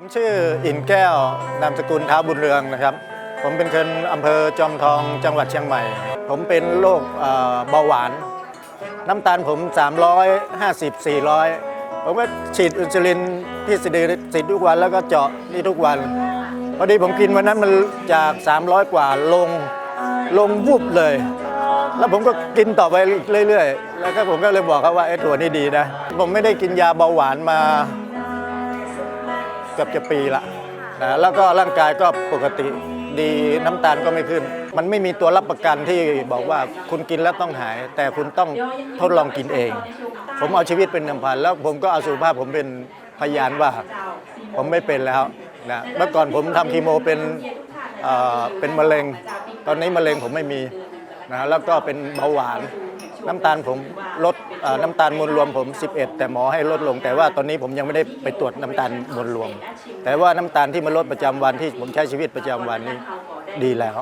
ผมชื่ออินแก้วนามสกุลท้าบุญเรืองนะครับ ผมเป็นคนอำเภอจอมทองจังหวัดเชียงใหม่ ผมเป็นโรคเบาหวาน น้ำตาลผม 350 400 ผมก็ฉีดอินซูลินที่สะดือฉีดทุกวันแล้วก็เจาะนี่ทุกวัน พอดีผมกินวันนั้นมันจาก 300 กว่าลงลงวุบเลย แล้วผมก็กินต่อไปเรื่อยๆ แล้วก็ผมก็เลยบอกเขาว่าไอ้ตัวนี้ดีนะ ผมไม่ได้กินยาเบาหวานมา กือบจะปีละนะแล้วก็ร่างกายก็ปกติดีน้ำตาลก็ไม่ขึ้น มันไม่มีตัวรับประกันที่บอกว่าคุณกินแล้วต้องหาย แต่คุณต้องทดลองกินเอง ผมเอาชีวิตเป็นนำพันแล้วผมก็เอาสุขภาพผมเป็นพยานว่า ผมไม่เป็นแล้วนะเมื่อก่อนผมทำคีโมเป็นเอ่อเป็นมะเร็ง ตอนนี้มะเร็งผมไม่มี นะแล้วก็เป็นเบาหวาน น้ำตาลผมลดน้ำตาลมวลรวมผม 11 แต่หมอให้ลดลง แต่ว่าตอนนี้ผมยังไม่ได้ไปตรวจน้ำตาลมวลรวม แต่ว่าน้ำตาลที่มาลดประจำวันที่ผมใช้ชีวิตประจำวันนี้ดีแล้ว